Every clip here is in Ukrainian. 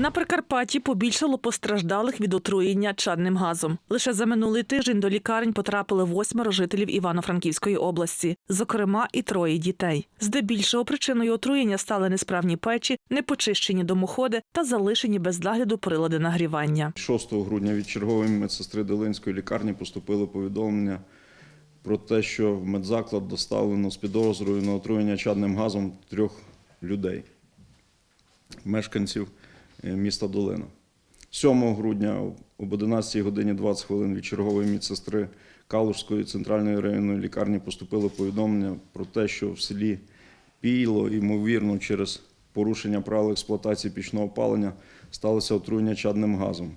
На Прикарпатті побільшало постраждалих від отруєння чадним газом. Лише за минулий тиждень до лікарень потрапили восьмеро жителів Івано-Франківської області, зокрема і троє дітей. Здебільшого причиною отруєння стали несправні печі, непочищені домоходи та залишені без нагляду прилади нагрівання. 6 грудня від чергової медсестри Долинської лікарні поступило повідомлення про те, що в медзаклад доставлено з підозрою на отруєння чадним газом трьох людей, мешканців міста Долина. 7 грудня об 11 годині 20 хвилин від чергової медсестри Калужської центральної районної лікарні поступило повідомлення про те, що в селі Пійло, ймовірно, через порушення правил експлуатації пічного опалення сталося отруєння чадним газом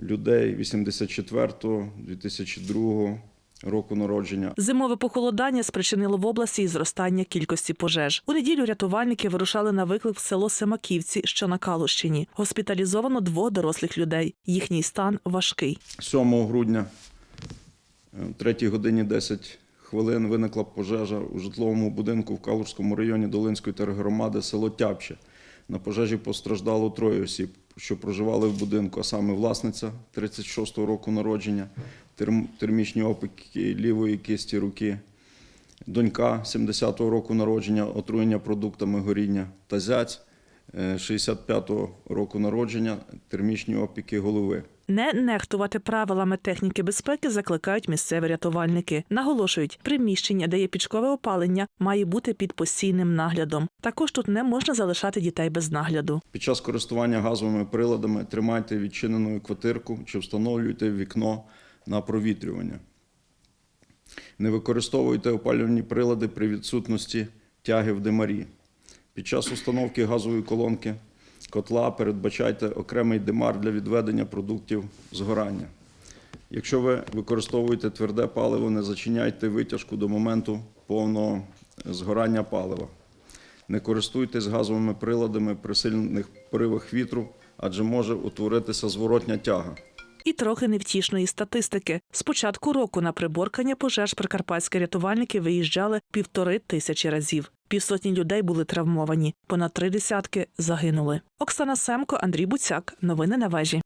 людей 84-го, 2002 року народження. Зимове похолодання спричинило в області і зростання кількості пожеж. У неділю рятувальники вирушали на виклик в село Семаківці, що на Калущині. Госпіталізовано двох дорослих людей. Їхній стан важкий. 7 грудня е, в 3 годині 10 хвилин виникла пожежа у житловому будинку в Калужському районі Долинської тергромади село Тяпче. На пожежі постраждало троє осіб, що проживали в будинку, а саме власниця 36-го року народження, термічні опіки лівої кисті руки, донька 70-го року народження, отруєння продуктами горіння та зять е, 65-го року народження, термічні опіки голови. Не нехтувати правилами техніки безпеки закликають місцеві рятувальники. Наголошують, приміщення, де є пічкове опалення, має бути під постійним наглядом. Також тут не можна залишати дітей без нагляду. Під час користування газовими приладами тримайте відчиненою квартирку чи встановлюйте вікно на провітрювання. Не використовуйте опалювальні прилади при відсутності тяги в димарі. Під час установки газової колонки котла передбачайте окремий димар для відведення продуктів згорання. Якщо ви використовуєте тверде паливо, не зачиняйте витяжку до моменту повного згорання палива. Не користуйтесь газовими приладами при сильних поривах вітру, адже може утворитися зворотня тяга. І трохи невтішної статистики. З початку року на приборкання пожеж прикарпатські рятувальники виїжджали півтори тисячі разів. Півсотні людей були травмовані, понад три десятки загинули. Оксана Семко, Андрій Буцяк. Новини на вежі.